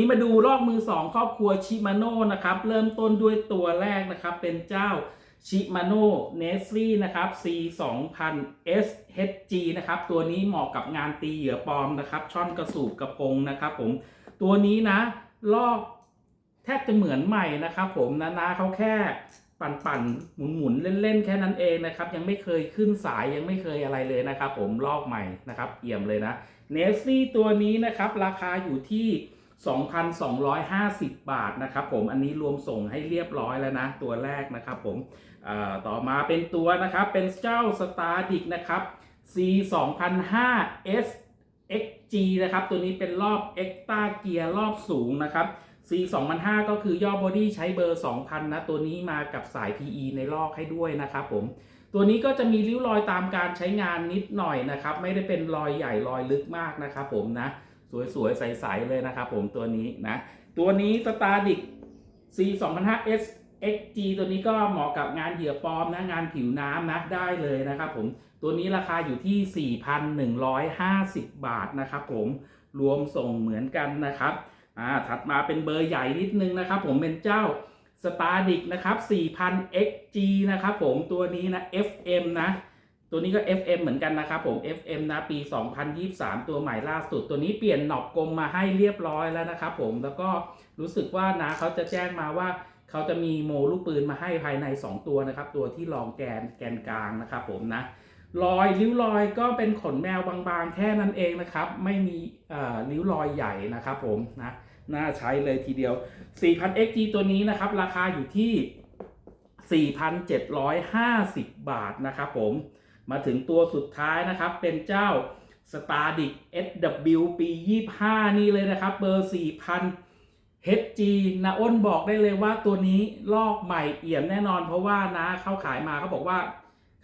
นี้มาดูลอกมือสองครอบครัวชิมาโน่นะครับ เริ่มต้นด้วยตัวแรกนะครับ เป็นเจ้าชิมาโน่เนสซี่นะครับ C 2 0 0 SHG นะครับ ตัวนี้เหมาะกับงานตีเหยื่อปลอมนะครับ ช่อนกระสูบกระพงนะครับผม ตัวนี้นะ ลอกแทบจะเหมือนใหม่นะครับผมนะนะเขาแค่ปั่นปั่นหมุนหมุนๆเล่นๆ แค่นั้นเองนะครับ ยังไม่เคยขึ้นสายยังไม่เคยอะไรเลยนะครับ ผมลอกใหม่นะครับ เอี่ยมเลยนะเนสซี่ตัวนี้นะครับ ราคาอยู่ที่ 2,250 บาทนะครับผมอันนี้รวมส่งให้เรียบร้อยแล้วนะ ตัวแรกนะครับผมต่อมาเป็นตัวนะครับ เป็นเจ้า s t a r d i c นะครับ C 2005 S XG นะครับ ตัวนี้เป็นรอบ e x t r a Gear รอบสูงนะครับ C 2005ก็คือย่อบอดี้ใช้เบอร์ 2000 นะ ตัวนี้มากับสาย PE ในลอกให้ด้วยนะครับผมตัวนี้ก็จะมีริ้วรอยตามการใช้งานนิดหน่อยนะครับ ไม่ได้เป็นรอยใหญ่รอยลึกมากนะครับผมนะ สวยๆ ใสๆ เลยนะครับผมตัวนี้นะ ตัวนี้ s t a r d i c C 2005 S XG ตัวนี้ก็เหมาะกับงานเหยื่อปลอมนะ งานผิวน้ำนะ ได้เลยนะครับผมตัวนี้ราคาอยู่ที่ 4,150 บาทนะครับผมรวมส่งเหมือนกันนะครับอ่าถัดมาเป็นเบอร์ใหญ่นิดนึงนะครับผมเป็นเจ้า s t a r d i c นะครับ 4,000 XG นะครับผมตัวนี้นะ FM นะ ตัวนี้ก็ FM เหมือนกันนะครับผม FM นะปี 2023 ตัวใหม่ล่าสุด ตัวนี้เปลี่ยนหนอบกลมมาให้เรียบร้อยแล้วนะครับผมแล้วก็รู้สึกว่านะเขาจะแจ้งมาว่าเขาจะมีโมลูกปืนมาให้ภายใน 2 ตัวนะครับ ตัวที่รองแกนแกนกลางนะครับผมนะรอยริ้วรอยก็เป็นขนแมวบางๆ แค่นั้นเองนะครับ ไม่มีเอ่อริ้วรอยใหญ่นะครับผมนะน่าใช้เลยทีเดียว 4,000 XG ตัวนี้นะครับ ราคาอยู่ที่ 4,750 บาทนะครับผม มาถึงตัวสุดท้ายนะครับ เป็นเจ้า s t a r d i c SW ปี 25 นี่เลยนะครับ เบอร์ 4,000 HG นาอ้นบอกได้เลยว่าตัวนี้ลอกใหม่เอี่ยมแน่นอน เพราะว่านะเขาขายมาเขาบอกว่า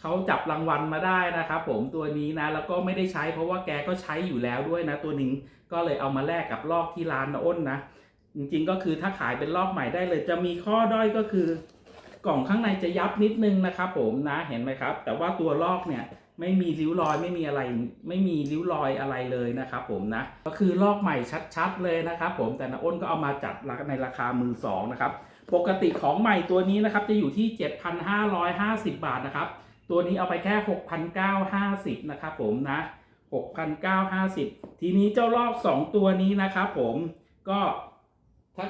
เขาจับรางวัลมาได้นะครับผมตัวนี้นะ แล้วก็ไม่ได้ใช้เพราะว่าแกก็ใช้อยู่แล้วด้วยนะ ตัวหนึ่งก็เลยเอามาแลกกับลอกที่ร้านนาอ้นนะ จริงๆก็คือถ้าขายเป็นลอกใหม่ได้เลย จะมีข้อด้อยก็คือ กล่องข้างในจะยับนิดนึงนะครับผมนะเห็นไหมครับ แต่ว่าตัวลอกเนี่ยไม่มีริ้วรอยไม่มีอะไรไม่มีริ้วรอยอะไรเลยนะครับผมนะก็คือลอกใหม่ชัดๆเลยนะครับผมแต่นาอ้นก็เอามาจัดในราคามือสองนะครับปกติของใหม่ตัวนี้นะครับจะอยู่ที่ 7,550 บาทนะครับตัวนี้เอาไปแค่ 6,950นะครับผมนะ 6,950 ทีนี้เจ้าลอก 2 ตัวนี้นะครับผมก็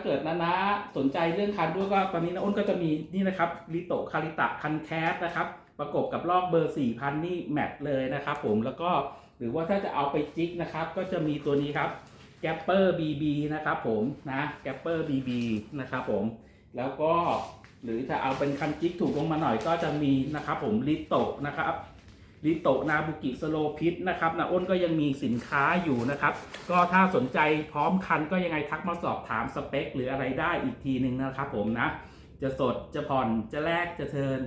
เกิดนะนะสนใจเรื่องคันด้วยก็ตอนนี้นะอ้นก็จะมีนี่นะครับลิโตคาริตะคันแคสนะครับ ประกบกับลอกเบอร์ 4,000 นี่แมทเลยนะครับผมแล้วก็หรือว่าถ้าจะเอาไปจิกนะครับ ก็จะมีตัวนี้ครับแกปเปอร์บีบีนะครับผมนะแกปเปอร์บีบีนะครับผมแล้วก็หรือถ้าเอาเป็นคันจิกถูกลงมาหน่อยก็จะมีนะครับผมลิโตนะครับ ลิโตนาบุกิสโลพิษนะครับนะอ้นก็ยังมีสินค้าอยู่นะครับ ก็ถ้าสนใจพร้อมคันก็ยังไงทักมาสอบถามสเปค หรืออะไรได้อีกทีหนึ่งนะครับผมนะ จะสดจะผ่อนจะแลกจะเทิน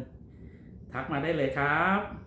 ทักมาได้เลยครับ